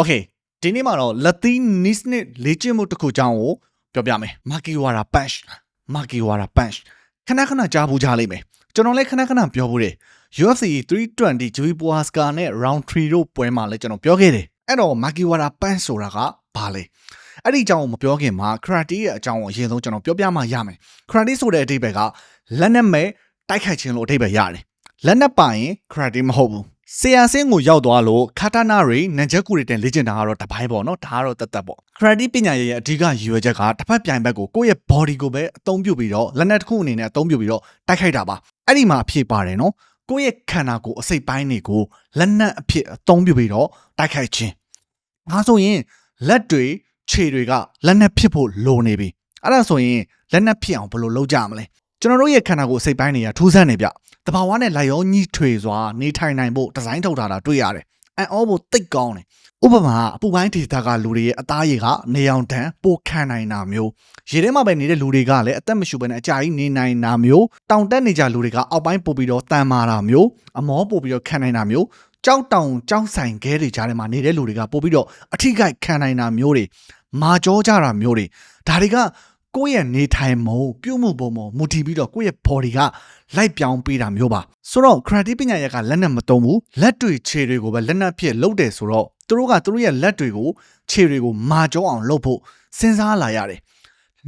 Okay ဒီနေ့မှာတော့လက်သီးနီးနှစ်လေ့ကျင့်မှုတစ်ခုကြောင်းကိုပြောပြမယ်မာကီဝါရာ punch မာကီဝါရာ punch ခဏခဏကြားဘူးကြားလိမ့်မယ်ကျွန်တော်လည်းခဏခဏပြောဘူးတယ် UFC 320 Joey Boasca နဲ့ round 3တို့ပွဲမှာလည်းကျွန်တော်ပြောခဲ့တယ်အဲ့တော့မာကီဝါရာ punch ဆိုတာကဘာလဲအဲ့ဒီအကြောင်းကိုမပြောခင်မှာ karate ရဲ့အကြောင်းကိုအရင်ဆုံးကျွန်တော်ပြောပြမှရမယ် karate ဆိုတဲ့အဓိပ္ပာယ်ကလက်နဲ့မဲ့တိုက်ခိုက်ခြင်းလို့အဓိပ္ပာယ်ရတယ်လက်နဲ့ပါရင် karate မဟုတ်ဘူး ဆရာစင်းကိုရောက်သွားလို့ခါတာနာတွေနန်ချက်ကူတွေတင်လေ့ကျင့်တာကတော့တပိုင်းပေါ့နော်ဒါကတော့တတ်တတ်ပေါ့ခရတီပညာရဲ့အဓိကရည်ရွယ်ချက်ကတစ်ဖက်ပြိုင်ဘက်ကိုကိုယ့်ရဲ့ body ကိုပဲအသုံးပြုပြီးတော့လက်နက်တစ်ခုအနေနဲ့အသုံးပြုပြီးတော့တိုက်ခိုက်တာပါအဲ့ဒီမှာအဖြစ်ပါတယ်နော်ကိုယ့်ရဲ့ခန္ဓာကိုယ်အစိတ်ပိုင်းတွေကိုလက်နက်အဖြစ်အသုံးပြုပြီးတော့တိုက်ခိုက်ခြင်းငါဆိုရင်လက်တွေခြေတွေကလက်နက်ဖြစ်ဖို့လိုနေပြီအဲ့ဒါဆိုရင်လက်နက်ဖြစ်အောင်ဘယ်လိုလုပ်ကြမလဲကျွန်တော်တို့ရဲ့ခန္ဓာကိုယ်အစိတ်ပိုင်းတွေကထူးဆန်းနေပြ တဘာဝနဲ့လိုက်ရောညှိထွေစွာနေထိုင်နိုင်ဖို့ဒီဇိုင်းထုတ်ထားတာတွေ့ရတယ်။အန်အောဖို့တိတ်ကောင်းတယ်။ဥပမာအပူပိုင်းဒေသကလူတွေရဲ့အသားရည်ကနေအောင်တန်းပိုခံနိုင်တာမျိုးရေထဲမှာပဲနေတဲ့လူတွေကလည်းအသက်မရှူဘဲနဲ့အကြာကြီးနေနိုင်တာမျိုးတောင်တက်နေကြလူတွေကအောက်ပိုင်းပို့ပြီးတော့တန်မာတာမျိုးအမောပို့ပြီးတော့ခံနိုင်တာမျိုးကြောက်တောင်ကြောက်ဆိုင်ခဲတွေကြားထဲမှာနေတဲ့လူတွေကပို့ပြီးတော့အထိကိုက်ခံနိုင်တာမျိုးတွေမာကြောကြတာမျိုးတွေဒါတွေကကိုယ့်ရဲ့နေထိုင်မှုပြုမှုပုံမှာမူတည်ပြီးတော့ကိုယ့်ရဲ့ body က လိုက်ပြောင်းပေးတာမျိုးပါဆိုတော့ karate ပညာရက်ကလက်နဲ့မတုံးဘူးလက်တွေခြေတွေကိုပဲလက်နက်ဖြစ်လုပ်တယ်ဆိုတော့သူတို့ကသူတို့ရဲ့လက်တွေကိုခြေတွေကိုမာကြောအောင်လုပ်ဖို့စဉ်းစားလာရတယ်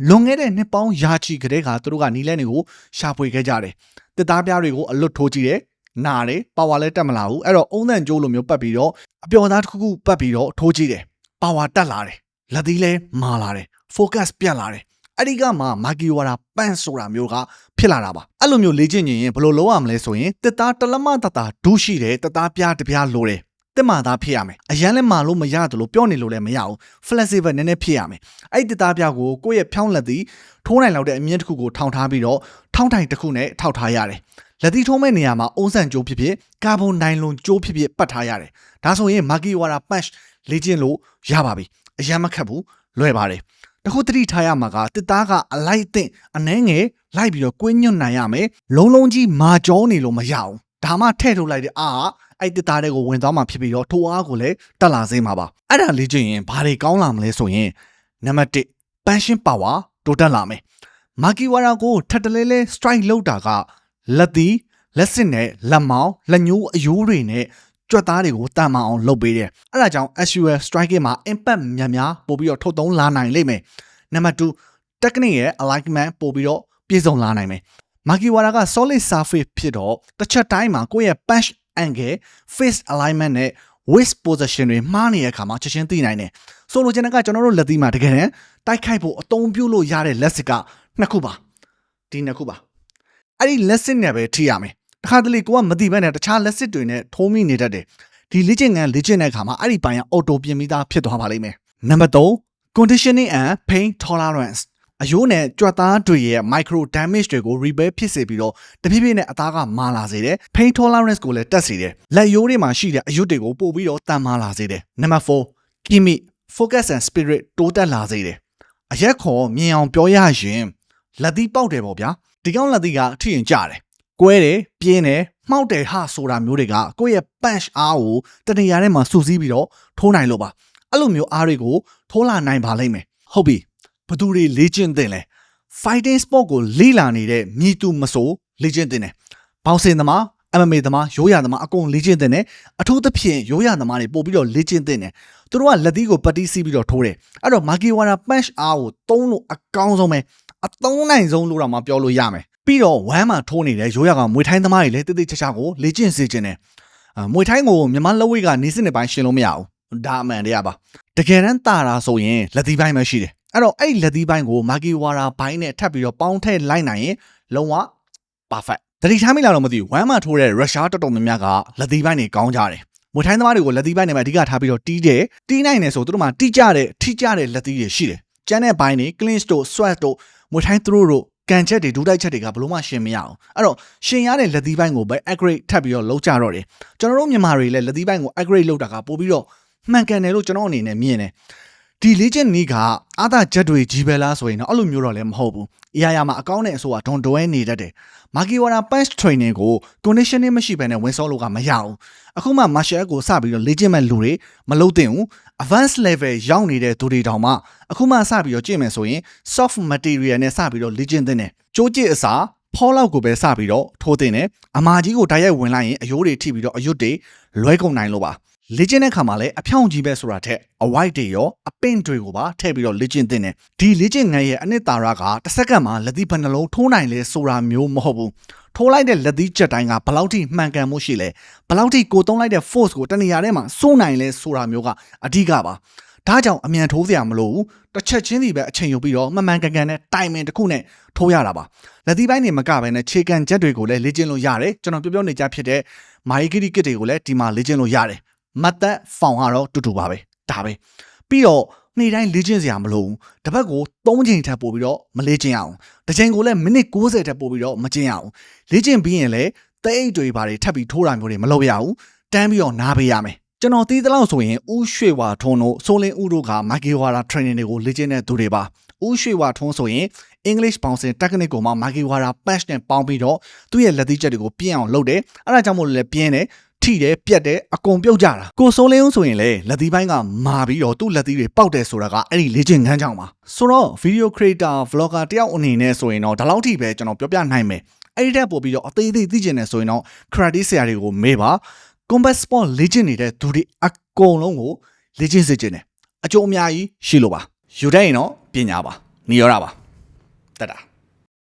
လွန်ခဲ့တဲ့နှစ်ပေါင်းရာချီကတည်းကသူတို့ကနီးလန်းတွေကိုရှာဖွေခဲ့ကြတယ်တစ်သားပြားတွေကိုအလွတ်ထိုးကြည့်တယ်နာတယ်ပါဝါလည်းတက်မလာဘူးအဲ့တော့အုံသန့်ကျိုးလိုမျိုးပတ်ပြီးတော့အပျော်သားတစ်ခုခုပတ်ပြီးတော့ထိုးကြည့်တယ်ပါဝါတက်လာတယ်လက်သီးလည်းမာလာတယ် focus ပြတ်လာတယ်အဲ့ဒီကမှမာကီဝါရာပန့်ဆိုတာမျိုးက ဖြစ်လာတာပါအဲ့လိုမျိုးလေ့ကျင့်ရင်ဘယ်လိုလုပ်ရမလဲဆိုရင်တစ်သားတလက်မတတာဒူးရှိတယ်တစ်သားပြားတစ်ပြားလိုတယ်တက်မာသားဖြစ်ရမယ်အရန်လည်းမာလို့မရတယ်လို့ပြောနေလို့လည်းမရဘူး flexible နည်းနည်းဖြစ်ရမယ်အဲ့ဒီတက်ပြားကိုကိုယ့်ရဲ့ဖြောင်းလက်သည်ထိုးနိုင်လောက်တဲ့အမြင့်တစ်ခုကိုထောင်ထားပြီးတော့ထောင်းတိုင်တစ်ခုနဲ့ထောက်ထားရတယ်လက်သီးထုံးမဲ့နေရာမှာအုံးဆန်ကြိုးဖြစ်ဖြစ်ကာဗွန်နိုင်လွန်ကြိုးဖြစ်ဖြစ်ပတ်ထားရတယ်ဒါဆိုရင်မာကီဝါရာ punch လေ့ကျင့်လို့ရပါပြီအရန်မခက်ဘူးလွယ်ပါတယ် တခုတတိထားရမှာကတစ်သားကအလိုက်အသင့်အနှဲငယ်လိုက်ပြီးတော့ကွင်းညွတ်နိုင်ရမယ်လုံးလုံးကြီးမာကြောနေလို့မရအောင်ဒါမှထဲ့ထုတ်လိုက်တဲ့အားကအဲ့တစ်သားတွေကိုဝင်သွားမှဖြစ်ပြီးတော့ထိုအားကိုလည်းတက်လာစေမှာပါအဲ့ဒါလေ့ကျင့်ရင်ဘာတွေကောင်းလာမလဲဆိုရင်နံပါတ်1 passion power တိုးတက်လာမယ်မာကီဝါရာကိုထပ်တလဲလဲ strike လောက်တာကလက်သီးလက်စစ်နဲ့လက်မောင်းလက်ညှိုးအယိုးတွေနဲ့ ကြွက်သားတွေကိုတန်မအောင်လုပ်ပေးတယ်။အဲဒါကြောင့် SUL striking မှာ impact များများပို့ပြီးတော့ထုတ်သုံးလာနိုင်လိမ့်မယ်။နံပါတ်2 technique ရဲ့ alignment ပို့ပြီးတော့ပြည့်စုံလာနိုင်မယ်။မာကီဝါရာက solid surface ဖြစ်တော့တစ်ချက်တိုင်းမှာကိုယ့်ရဲ့ punch angle face alignment နဲ့ waist position တွေမှားနေတဲ့အခါမှာချက်ချင်းသိနိုင်တယ်။ဆိုလိုချင်တဲ့ကကျွန်တော်တို့လက်သီးမှာတကယ်တမ်းတိုက်ခိုက်ဖို့အသုံးပြုလို့ရတဲ့လက်စစ်ကနှစ်ခုပါ။ဒီနှစ်ခုပါ။အဲ့ဒီလက်စစ်နဲ့ပဲထိရမယ်။ တခါတလေကိုကမသိဘဲနဲ့တခြားလက်စစ်တွေနဲ့ထိုးမိနေတတ်တယ်ဒီလေ့ကျင့်ခန်းလေ့ကျင့်တဲ့အခါမှာအဲ့ဒီပိုင်းကအော်တိုပြင်ပြီးသားဖြစ်သွားပါလိမ့်မယ်နံပါတ်3 conditioning and pain tolerance အယိုးနဲ့ကြွက်သားတွေရဲ့ micro damage တွေကို repair ဖြစ်စေပြီးတော့တဖြည်းဖြည်းနဲ့အသားကမာလာစေတယ် pain tolerance ကိုလည်းတက်စေတယ်လက်ရိုးတွေမှာရှိတဲ့အယွတ်တွေကိုပို့ပြီးတော့တန်မာလာစေတယ်နံပါတ်4 kimi focus and spirit တိုးတက်လာစေတယ်အရက်ခေါ်မြင်အောင်ပြောရရင်လက်သီးပေါက်တယ်ပေါ့ဗျာဒီကောင်လက်သီးကအထင်ကြတယ် ကွဲတယ်ပြင်းတယ်မှောက်တယ်ဟာဆိုတာမျိုးတွေကကိုယ့်ရဲ့ punch အားကိုတနေရာထဲမှာစုစည်းပြီးတော့ထိုးနိုင်လို့ပါအဲ့လိုမျိုးအားတွေကိုထိုးလာနိုင်ပါလိမ့်မယ်ဟုတ်ပြီဘသူတွေလေ့ကျင့်သင့်လဲ fighting sport ကိုလေ့လာနေတဲ့မြည်သူမဆိုလေ့ကျင့်သင့်တယ်ဘောင်စင်သမား MMA သမားရိုးရသမားအကုန်လေ့ကျင့်သင့်တယ်အထူးသဖြင့်ရိုးရသမားတွေပို့ပြီးတော့လေ့ကျင့်သင့်တယ်သူတို့ကလက်သီးကိုပတ်တီးစီးပြီးတော့ထိုးတယ်အဲ့တော့မာကီဝါရာ punch အားကိုသုံးလို့အကောင်းဆုံးပဲအသုံးနိုင်ဆုံးလို့တော့မပြောလို့ရမယ် ပြီးတော့ဝမ်းမှာထိုးနေတဲ့ရိုးရကမွေထိုင်းသမားတွေလည်းတိတိကျကျကိုလေ့ကျင့်စေခြင်းနဲ့မွေထိုင်းကိုမြန်မာလက်ဝိတ်ကနေစစ်နေပိုင်းရှင်းလို့မရဘူးဒါအမှန်တရားပါတကယ်တမ်းတာတာဆိုရင်လက်သီးပိုင်းပဲရှိတယ်အဲ့တော့အဲ့လက်သီးပိုင်းကိုမာကီဝါရာဘိုင်းနဲ့ထပ်ပြီးတော့ပေါင်းထည့်လိုက်နိုင်ရင်လုံးဝ perfect တတိထားမိလားတော့မသိဘူးဝမ်းမှာထိုးတဲ့ရုရှားတော်တော်များများကလက်သီးပိုင်းတွေကောင်းကြတယ်မွေထိုင်းသမားတွေကိုလက်သီးပိုင်းတွေမှာအဓိကထားပြီးတော့တီးတယ်တီးနိုင်တယ်ဆိုသူတို့မှာတီးကြတဲ့ထိကြတဲ့လက်သီးတွေရှိတယ်ကျန်တဲ့ဘိုင်းတွေ cleanse တို့ sweat တို့မွေထိုင်းသူတို့တို့ ကန်ချက်တွေဒူးတိုက်ချက်တွေကဘလို့မှရှင်းမရအောင်အဲ့တော့ရှင်းရတဲ့လက်သီးပိုင်းကိုပဲ accurate ထပ်ပြီးတော့လုံးကြတော့တယ်ကျွန်တော်တို့မြန်မာတွေလည်းလက်သီးပိုင်းကို accurate လုပ်တာကပို့ပြီးတော့မှန်ကန်တယ်လို့ကျွန်တော်အနေနဲ့မြင်တယ် ဒီလေ့ကျင့်နည်းကအာသာချက်တွေကြီးပဲလားဆိုရင်တော့အဲ့လိုမျိုးတော့လည်းမဟုတ်ဘူး။အရာရာမှာအကောင့်နဲ့အဆိုကဒွန်တွဲနေတတ်တယ်။မာကီဝါရာ punch training ကို conditioning မရှိဘဲနဲ့ဝင်စောလို့ကမရဘူး။အခုမှ martial ကိုစပြီးတော့လေ့ကျင့်မဲ့လူတွေမလုပ်သင့်ဘူး advanced level ရောက်နေတဲ့သူတွေတောင်မှအခုမှစပြီးတော့ကြည့်မယ်ဆိုရင် soft material နဲ့စပြီးတော့လေ့ကျင့်သင့်တယ်ကြိုးကြည့်အစားဖောလောက်ကိုပဲစပြီးတော့ထိုးသင့်တယ်အမာကြီးကိုတိုက်ရိုက်ဝင်လိုက်ရင်အယိုးတွေထိပြီးတော့အယွတ်တွေလွဲကုန်နိုင်လို့ပါ လေ့ကျင့်တဲ့ခါမှာလည်းအဖြောင့်ကြီးပဲဆိုတာထက်အဝိုက်တွေရောအပင့်တွေကိုပါထည့်ပြီးတော့လေ့ကျင့်သင့်တယ်ဒီလေ့ကျင့်ငန်းရဲ့အနှစ်သာရကတစ်စက္ကန့်မှာလက်သီးဘယ်နှလုံးထိုးနိုင်လဲဆိုတာမျိုးမဟုတ်ဘူးထိုးလိုက်တဲ့လက်သီးချက်တိုင်းကဘယ်လောက်ထိမှန်ကန်မှုရှိလဲဘယ်လောက်ထိကိုသုံးလိုက်တဲ့ force ကိုတနေရာထဲမှာစိုးနိုင်လဲဆိုတာမျိုးကအဓိကပါဒါကြောင့်အမြန်ထိုးစရာမလိုဘူးတစ်ချက်ချင်းစီပဲအချိန်ယူပြီးတော့မှန်မှန်ကန်ကန်နဲ့တိုင်မင်တစ်ခုနဲ့ထိုးရတာပါလက်သီးပိုင်းနေမကပဲနဲ့ခြေကန်ချက်တွေကိုလည်းလေ့ကျင့်လို့ရတယ်ကျွန်တော်ပြောပြောနေကြဖြစ်တဲ့မာယီဂီရီကစ်တွေကိုလည်းဒီမှာလေ့ကျင့်လို့ရတယ် မတ်သက်ဖောင်ကတော့တူတူပါပဲဒါပဲပြီးတော့နေ့တိုင်းလေ့ကျင့်စရာမလိုဘူးတစ်ပတ်ကို3ချိန်ထပ်ပို့ပြီးတော့မလေ့ကျင့်ရအောင်တစ်ချိန်ကိုလည်းမိနစ်60ထပ်ပို့ပြီးတော့မကျင့်ရအောင်လေ့ကျင့်ပြီးရင်လည်းသဲအိတ်တွေဘာတွေထပ်ပြီးထိုးတာမျိုးတွေမလုပ်ရဘူးတန်းပြီးတော့နားပေးရမယ်ကျွန်တော်သိသလောက်ဆိုရင်ဦးရွှေဝါထွန်းတို့ဆိုလင်းဦးတို့ကမိုက်ကီဝါရာ training တွေကိုလေ့ကျင့်တဲ့သူတွေပါဦးရွှေဝါထွန်းဆိုရင် English bouncing technique ကိုမှမိုက်ကီဝါရာ punch နဲ့ပေါင်းပြီးတော့သူ့ရဲ့လက်သီးချက်တွေကိုပြင်းအောင်လုပ်တယ်အဲ့ဒါကြောင့်မို့လို့လည်းပြင်းတယ် ထိတယ်ပြက်တယ်အကုန်ပြုတ်ကြတာကိုစိုးလင်းဦးဆိုရင်လေလက်သီးပိုင်းကမာပြီးတော့သူ့လက်သီးတွေပေါက်တယ်ဆိုတာကအဲ့ဒီလေ့ကျင့်ခန်းကြောင့်ပါဆိုတော့ video creator vlogger တယောက်အနေနဲ့ဆိုရင်တော့ဒီလောက်ထိပဲကျွန်တော်ပြောပြနိုင်မယ်အဲ့ဒီတက်ပို့ပြီးတော့အသေးသေးသိကျင်နေဆိုရင်တော့ karate ဆရာတွေကိုမေးပါ combat sport လေ့ကျင့်နေတဲ့သူတွေအကုန်လုံးကိုလေ့ကျင့်စေချင်တယ်အကျိုးအများကြီးရှိလို့ပါယူတဲ့ရင်တော့ပညာပါနေရတာပါတက်တာ